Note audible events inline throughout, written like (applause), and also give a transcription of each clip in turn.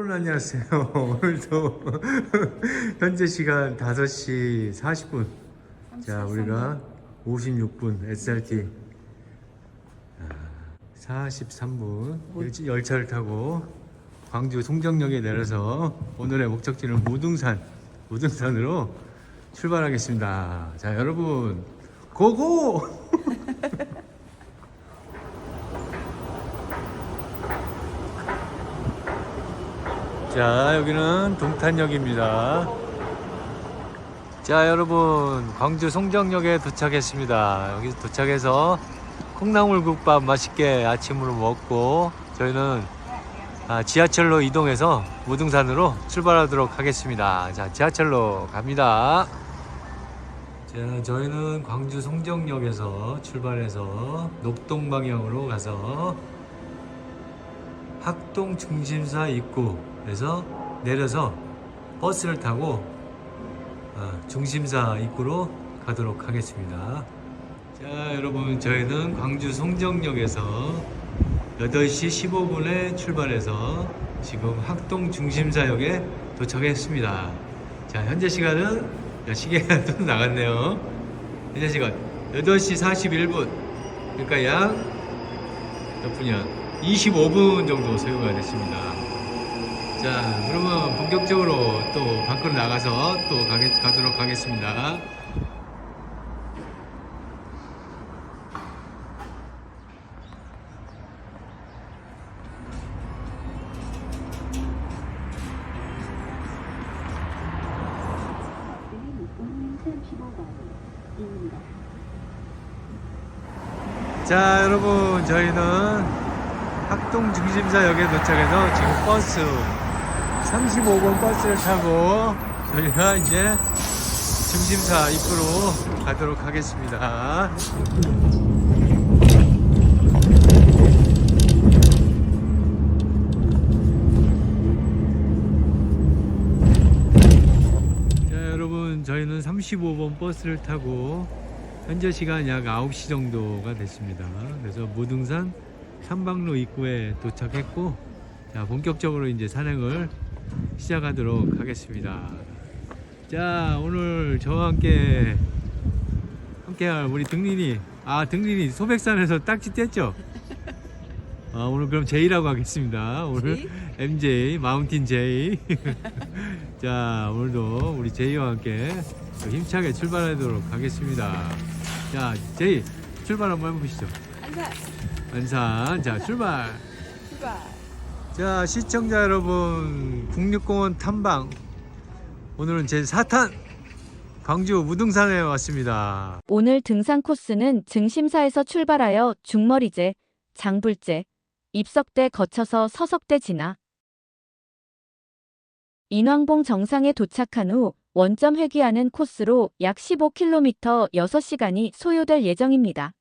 여러분 안녕하세요. (laughs) 오늘도 (laughs) 현재 시간 5시 40분. 자, 우리가 56분 SRT 43분 일- 열차를 타고 광주 송정역에 내려서 오늘의 목적지는 무등산, 무등산으로 출발하겠습니다. 자, 여러분 고고! 자, 여기는 동탄역입니다. 자, 여러분, 광주 송정역에 도착했습니다. 여기 도착해서 콩나물국밥 맛있게 아침으로 먹고 저희는 아, 지하철로 이동해서 무등산으로 출발하도록 하겠습니다. 자, 지하철로 갑니다. 자, 저희는 광주 송정역에서 출발해서 녹동 방향으로 가서 학동 중심사 입구에서 내려서 버스를 타고 어, 중심사 입구로 가도록 하겠습니다. 자, 여러분, 저희는 광주 송정역에서 8시 15분에 출발해서 지금 학동 중심사역에 도착했습니다. 자, 현재 시간은 야, 시계가 (laughs) 또 나갔네요. 현재 시간 8시 41분. 그러니까 약 몇 분이야? 25분 정도 소요가 됐습니다. 자, 그러면 본격적으로 또 밖으로 나가서 또 가게, 가도록 하겠습니다. 자, 여러분, 저희는 학동 중심사역에 도착해서 지금 버스 35번 버스를 타고 저희가 이제 중심사 입구로 가도록 하겠습니다. 자, 여러분, 저희는 35번 버스를 타고 현재 시간 약 9시 정도가 됐습니다. 그래서 무등산 삼방로 입구에 도착했고, 자, 본격적으로 이제 산행을 시작하도록 하겠습니다. 자, 오늘 저와 함께, 함께 할 우리 등린이, 아, 등린이 소백산에서 딱지 뗐죠? 아, 오늘 그럼 J라고 하겠습니다. 오늘 J? MJ, 마운틴 J. (laughs) 자, 오늘도 우리 J와 함께 또 힘차게 출발하도록 하겠습니다. 자, J, 출발 한번 해보시죠. 안산 안산, 자, 출발. 출발. 자, 시청자 여러분, 국립공원 탐방. 오늘은 제 4탄 광주 무등산에 왔습니다. 오늘 등산 코스는 증심사에서 출발하여 중머리제, 장불제, 입석대 거쳐서 서석대 지나 인왕봉 정상에 도착한 후 원점 회귀하는 코스로 약 15km 6시간이 소요될 예정입니다.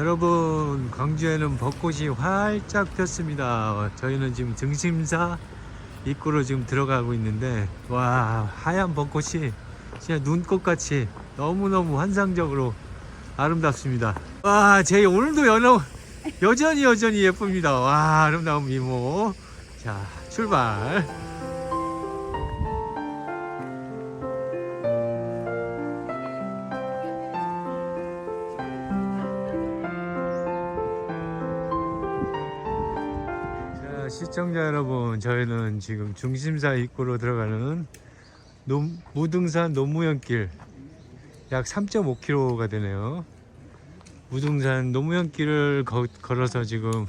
여러분, 광주에는 벚꽃이 활짝 폈습니다. 저희는 지금 등심사 입구로 지금 들어가고 있는데, 와, 하얀 벚꽃이 진짜 눈꽃같이 너무너무 환상적으로 아름답습니다. 와, 제 오늘도 여러, 여전히 여전히 예쁩니다. 와, 아름다운 미모. 자, 출발. 시청자 여러분, 저희는 지금 중심사 입구로 들어가는 노- 무등산 노무현길 약 3.5km가 되네요. 무등산 노무현길을 거- 걸어서 지금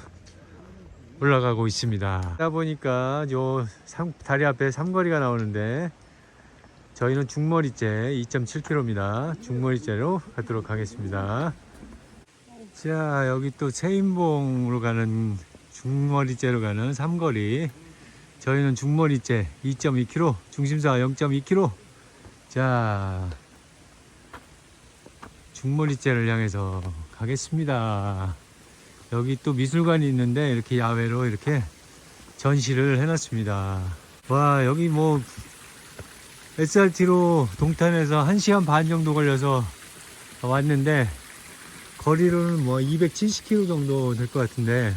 올라가고 있습니다. 하다 보니까 요 삼- 다리 앞에 삼거리가 나오는데 저희는 중머리째 2.7km입니다. 중머리째로 가도록 하겠습니다. 자, 여기 또 세인봉으로 가는 중머리째로 가는 삼거리. 저희는 중머리째 2.2km, 중심사 0.2km. 자, 중머리째를 향해서 가겠습니다. 여기 또 미술관이 있는데 이렇게 야외로 이렇게 전시를 해놨습니다. 와, 여기 뭐 SRT로 동탄에서 1시간 반 정도 걸려서 왔는데 거리로는 뭐 270km 정도 될 것 같은데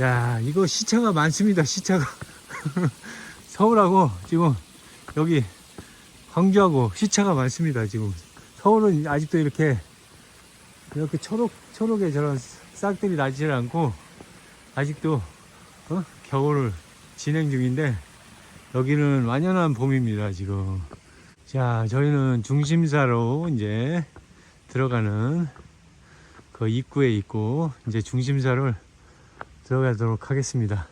야 이거 시차가 많습니다 시차가. (laughs) 서울하고 지금 여기 광주하고 시차가 많습니다 지금. 서울은 아직도 이렇게 이렇게 초록 초록의 저런 싹들이 나질 않고 아직도 어? 겨울을 진행 중인데 여기는 완연한 봄입니다 지금. 자 저희는 중심사로 이제 들어가는 그 입구에 있고 이제 중심사를 들어가도록 하겠습니다.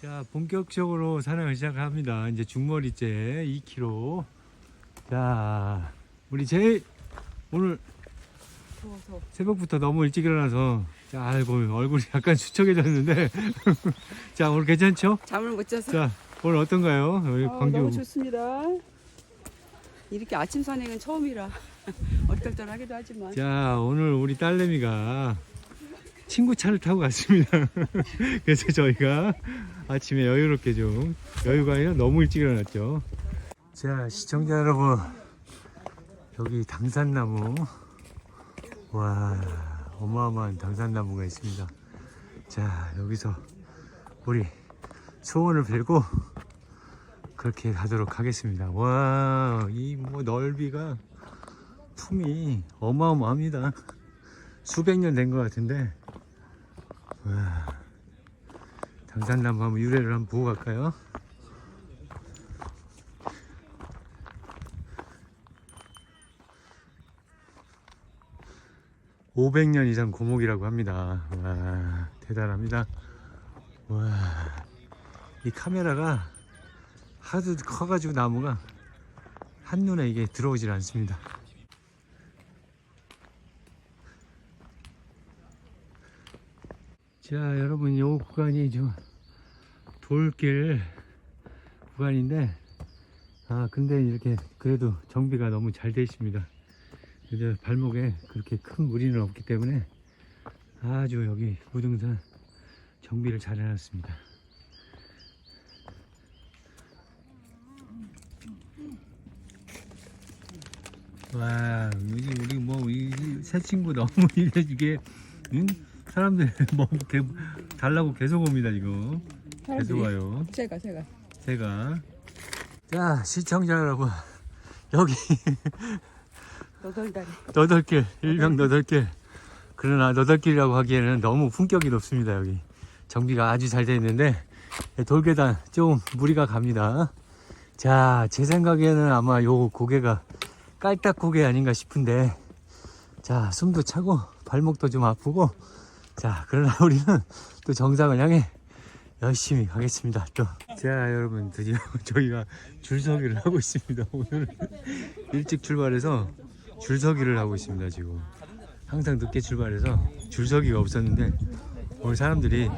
자 본격적으로 산행을 시작합니다. 이제 중머리째 2km 자 우리 제일 오늘 더워서 새벽부터 너무 일찍 일어나서. 자 아이고 얼굴이 약간 수척해졌는데. (laughs) 자 오늘 괜찮죠? 잠을 못 자서. 자 오늘 어떤가요? 여기 아, 광주. 너무 좋습니다. 이렇게 아침 산행은 처음이라 (laughs) 얼떨떨하기도 하지만. 자 오늘 우리 딸내미가 친구 차를 타고 갔습니다. (laughs) 그래서 저희가 아침에 여유롭게 좀 여유가 아니라 너무 일찍 일어났죠. 자 시청자 여러분. 여기 당산나무 와 어마어마한 당산나무가 있습니다 자 여기서 우리 소원을 빌고 그렇게 가도록 하겠습니다 와 이 뭐 넓이가 품이 어마어마합니다. 수백 년 된 것 같은데. 와, 당산나무 한번 유래를 한번 보고 갈까요? (500년) 이상 고목이라고 합니다. 와 대단합니다. 와 이 카메라가 하도 커가지고 나무가 한눈에 이게 들어오질 않습니다. 자 여러분 요 구간이 좀 돌길 구간인데 아 근데 이렇게 그래도 정비가 너무 잘 되어 있습니다 이제 발목에 그렇게 큰 무리는 없기 때문에 아주 여기 무등산 정비를 잘 해놨습니다. 와 여기 우리 뭐 이 새 친구 너무 (laughs) 이게 이게 응? 사람들 (laughs) 뭐 개, 달라고 계속 옵니다 지금 계속 와요. 제가 제가. 제가. 자 시청자 여러분. 여기 너덜다리 너덜길 일명 너덜길. 그러나 너덜길이라고 하기에는 너무 품격이 높습니다 여기. 정비가 아주 잘 되어 있는데 돌계단 좀 무리가 갑니다. 자 제 생각에는 아마 요 고개가 깔딱 고개 아닌가 싶은데 자 숨도 차고 발목도 좀 아프고 자 그러나 (laughs) 우리는 또 정상을 향해 열심히 가겠습니다 또. 자 여러분 드디어 (laughs) 저희가 줄서기를 하고 있습니다 오늘. (laughs) 일찍 출발해서 줄서기를 하고 있습니다 지금. 항상 늦게 출발해서 줄서기가 없었는데 오늘 사람들이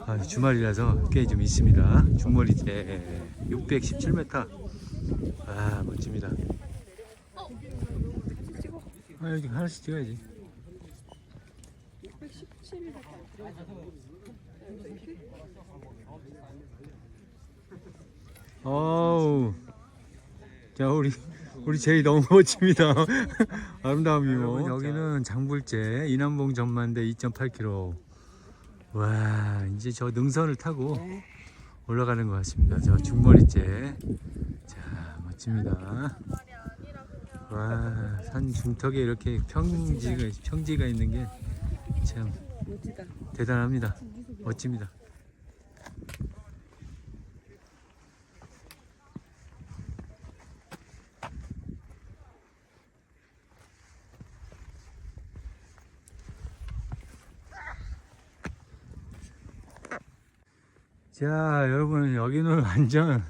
아, 주말이라서 꽤 좀 있습니다. 중머리째 617m 아 멋집니다. 아 여기 하나씩 찍어야지. 어우. 자 우리 우리 제이 너무 멋집니다. (laughs) 아름다움이요 여기는 장불제 인암봉 전만대 2.8km 와 이제 저 능선을 타고 네. 올라가는 것 같습니다. 저 중머리째. 자 멋집니다. 와 산 중턱에 이렇게 평지가 평지가 있는 게 참 대단합니다. 멋집니다 자 여러분 여기는 (laughs) 완전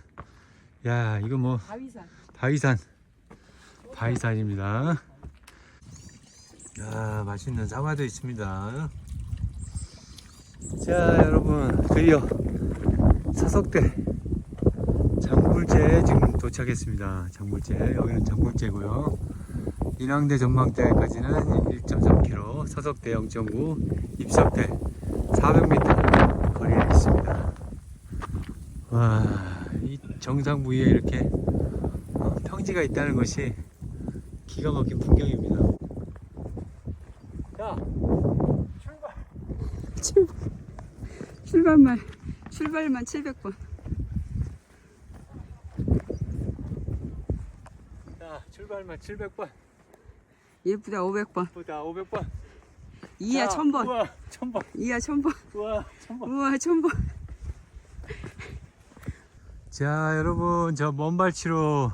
야 이거 뭐 바위산. 바위산. 바위산입니다. 야 맛있는 사과도 있습니다. 자 여러분 드디어 사석대 장불제에 지금 도착했습니다. 장불제. 여기는 장불제고요. 인왕대 전망대까지는 1.3km, 서석대 0.9, 입석대 400m 거리에 있습니다. 와, 이 정상 부위에 이렇게 어, 평지가 있다는 것이 기가 막힌 풍경입니다. 자, 출발! 출발. 출발만 출발만 700번. 자, 출발만 700번, 예쁘다 500번. 보다 500번. 이야 1000번. 우와, 1000번. 이야 1000번. 우와, 1000번. 우와 1000번. 자 여러분 저 먼발치로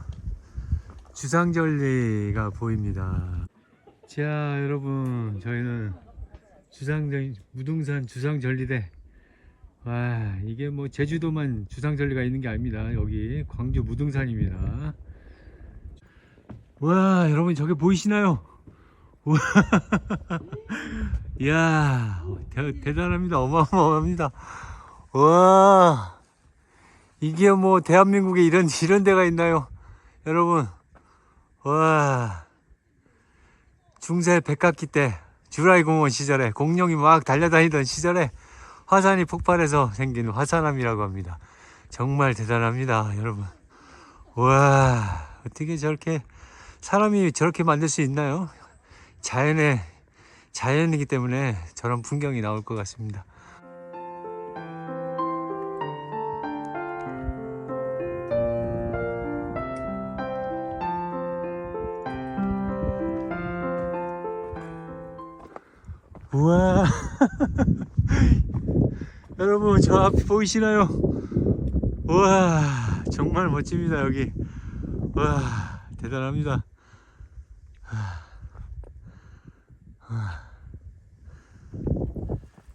주상절리가 보입니다. 자 여러분 저희는 주상절 무등산 주상절리대. 와 이게 뭐 제주도만 주상절리가 있는 게 아닙니다. 여기 광주 무등산입니다. 와 여러분 저게 보이시나요? 우와. 이야 (laughs) 대, 대단합니다. 어마어마합니다. 와 이게 뭐 대한민국에 이런 이런 데가 있나요? 여러분. 와. 중세 백학기 때 주라이 공원 시절에 공룡이 막 달려다니던 시절에 화산이 폭발해서 생긴 화산암이라고 합니다. 정말 대단합니다, 여러분. 와. 어떻게 저렇게 사람이 저렇게 만들 수 있나요? 자연의 자연이기 때문에 저런 풍경이 나올 것 같습니다. 우와. (laughs) 여러분 저앞 보이시나요? 우와 정말 멋집니다 여기. 와 대단합니다.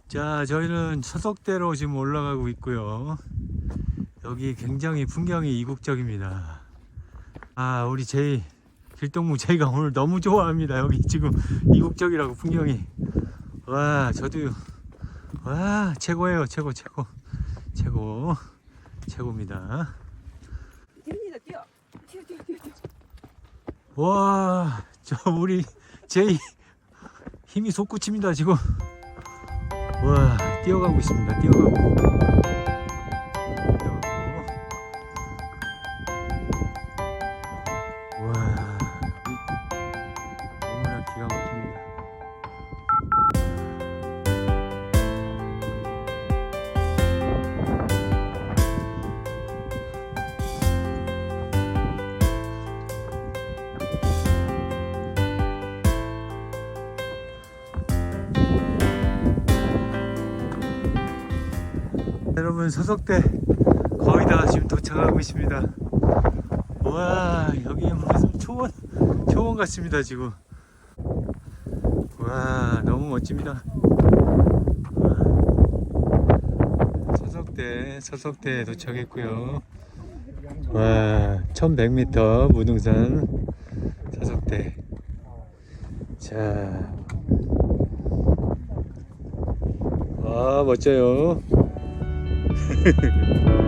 자 저희는 서석대로 지금 올라가고 있고요. 여기 굉장히 풍경이 이국적입니다. 아 우리 제이 길동무 제이가 오늘 너무 좋아합니다. 여기 지금 이국적이라고 풍경이 와 저도 와 최고예요. 최고 최고. 최고. 최고입니다. 뛰어. 뛰어 뛰어 뛰어. 뛰어. 와저 우리 제이 힘이 솟구칩니다 지금. 와 뛰어가고 있습니다. 뛰어가고 여러분 서석대 거의 다 지금 도착하고 있습니다. 와 여기 무슨 초원 초원 같습니다 지금. 와 너무 멋집니다. 와, 서석대 서석대 도착했고요. 와 1100m 무등산 서석대. 자. 와 멋져요. Hehehehe (laughs)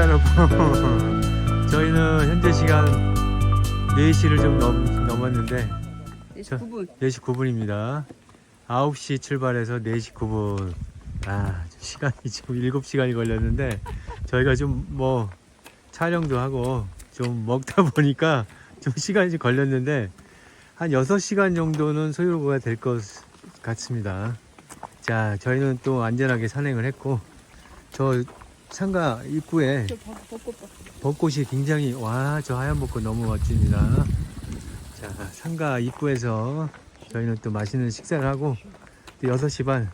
여러분. (laughs) 저희는 현재 시간 4시를 좀 넘, 넘었는데, 저- 9분. 4시 9분입니다. 9시 출발해서 4시 9분. 아, 시간이 지금 7시간이 걸렸는데, 저희가 좀 뭐, 촬영도 하고, 좀 먹다 보니까 좀 시간이 좀 걸렸는데, 한 6시간 정도는 소요가 될 것 같습니다. 자, 저희는 또 안전하게 산행을 했고, 저 상가 입구에. 벚꽃이 굉장히 와 저 하얀 벚꽃 너무 멋집니다 자, 상가 입구에서 저희는 또 맛있는 식사를 하고 또 6시 반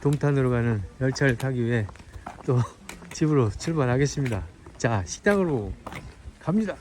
동탄으로 가는 열차를 타기 위해 또 (laughs) 집으로 출발하겠습니다. 자, 식당으로 갑니다.